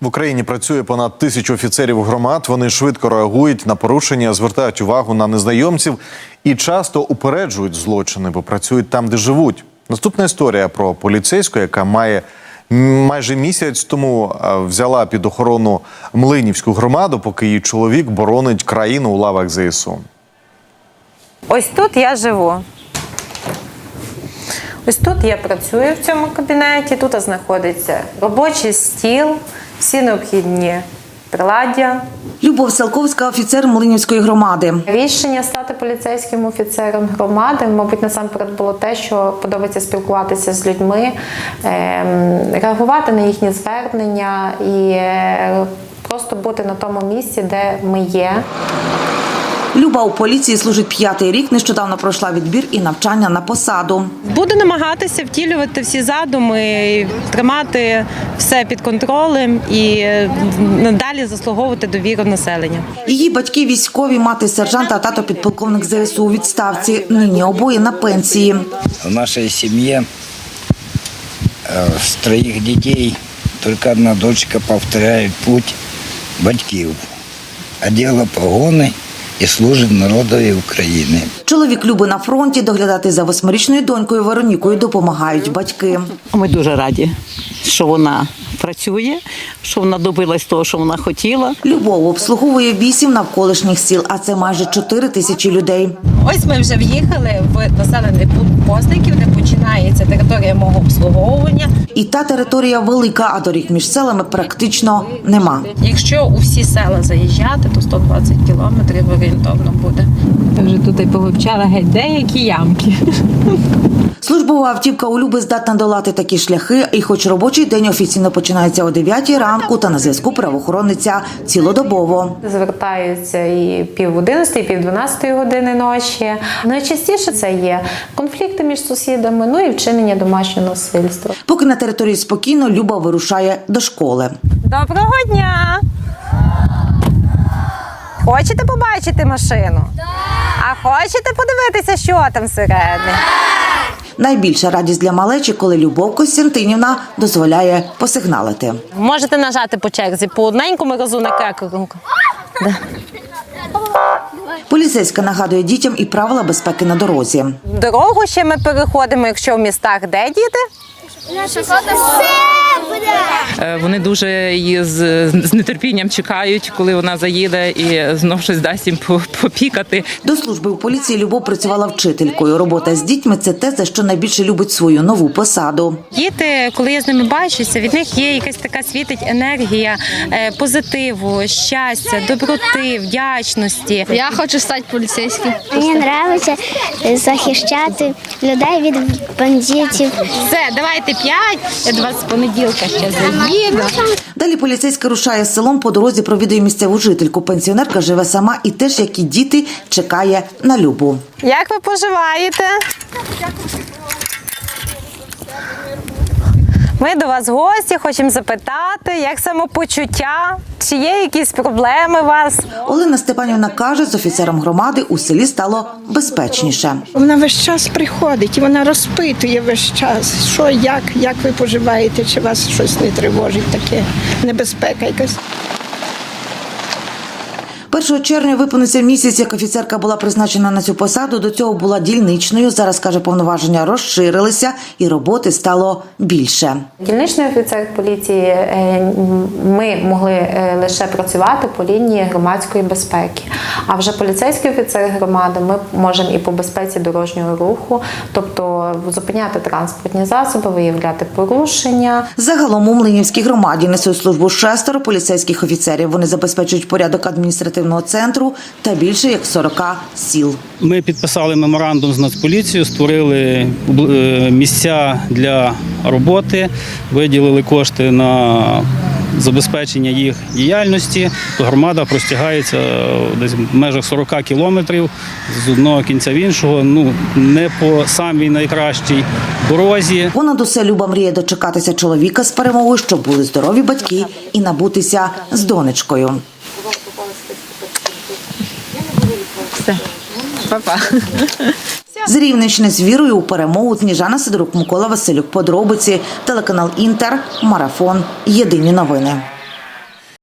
В Україні працює понад тисячу офіцерів громад. Вони швидко реагують на порушення, звертають увагу на незнайомців і часто упереджують злочини, бо працюють там, де живуть. Наступна історія про поліцейську, яка має майже місяць тому е, взяла під охорону Млинівську громаду, поки її чоловік боронить країну у лавах ЗСУ. Ось тут я живу. Ось тут я працюю в цьому кабінеті. Тут знаходиться робочий стіл, всі необхідні приладдя. Любов Салковська, офіцер Млинівської громади. Рішення стати поліцейським офіцером громади, мабуть, насамперед було те, що подобається спілкуватися з людьми, ем, реагувати на їхні звернення і е, просто бути на тому місці, де ми є. Люба у поліції служить п'ятий рік. Нещодавно пройшла відбір і навчання на посаду. Буду намагатися втілювати всі задуми, тримати все під контролем і е, надалі заслуговувати довіру населення. Її батьки військові, мати сержанта, а тато підполковник ЗСУ у відставці. Нині обоє на пенсії. В нашей семье э, с троих детей только одна дочка повторяет путь батьків, одела погони і служить народові України. Чоловік Люби на фронті доглядати за восьмирічною донькою Веронікою допомагають батьки. Ми дуже раді, що вона працює, що вона добилась того, що вона хотіла. Любов обслуговує вісім навколишніх сіл, а це майже чотири тисячі людей. Ось ми вже в'їхали в населений пункт Постників, де починається територія мого обслуговування. І та територія велика, а доріг між селами практично нема. Якщо у всі села заїжджати, то 120 кілометрів орієнтовно буде. Я вже тут і повивчала геть деякі ямки. Службова автівка у Люби здатна долати такі шляхи, і хоч робочий день офіційно починається о 9 ранку, та на зв'язку правоохоронниця цілодобово. Звертаються і пів одинадцятої, і пів дванадцятої години ночі. Найчастіше це є конфлікти між сусідами, ну і вчинення домашнього насильства. Поки на території спокійно, Люба вирушає до школи. Доброго дня! Хочете побачити машину? А хочете подивитися, що там всередині? Найбільша радість для малечі, коли Любов Костянтинівна дозволяє посигналити. Можете нажати по черзі по одненькому разу на крекорунку. Поліцейська нагадує дітям і правила безпеки на дорозі. Дорогу ще ми переходимо, якщо в містах де діти? Е, Вони дуже її з, з нетерпінням чекають, коли вона заїде і знов щось дасть їм попікати. До служби у поліції Любов працювала вчителькою. Робота з дітьми це те, за що найбільше любить свою нову посаду. Діти, коли я з ними бачуся, від них є якась така світить енергія е, позитиву, щастя, доброти, вдячності. Я хочу стати поліцейським. Мені подобається захищати людей від бандитів. Все, давайте п'ять. Я до вас з понеділка ще заїду. Далі поліцейська рушає селом по дорозі, провідує місцеву жительку. Пенсіонерка живе сама і теж, як і діти, чекає на Любу. Як ви поживаєте? Ми до вас гості, хочемо запитати, як самопочуття, чи є якісь проблеми у вас? Олена Степанівна каже, з офіцером громади у селі стало безпечніше. Вона весь час приходить і вона розпитує весь час, що, як, як ви поживаєте, чи вас щось не тривожить, таке небезпека якась. 1 червня виповниться місяць, як офіцерка була призначена на цю посаду. До цього була дільничною. Зараз каже, повноваження розширилися і роботи стало більше. Дільничний офіцер поліції е, ми могли е, лише працювати по лінії громадської безпеки. А вже поліцейський офіцер громади ми можемо і по безпеці дорожнього руху, тобто зупиняти транспортні засоби, виявляти порушення. Загалом у Млинівській громаді несуть службу шестеро поліцейських офіцерів. Вони забезпечують порядок адміністративного центру та більше як 40 сіл. Ми підписали меморандум з Нацполіцією, створили е, місця для роботи, виділили кошти на забезпечення їх діяльності. Громада простягається е, десь в межах 40 кілометрів з одного кінця в іншого. Ну не по самій найкращій дорозі. Понад усе Люба мріє дочекатися чоловіка з перемогою, щоб були здорові батьки і набутися з донечкою. Па-па. З Рівненщини з вірою у перемогу Сніжана Сидорук, Микола Василюк. Подробиці, телеканал Інтер, Марафон. Єдині новини.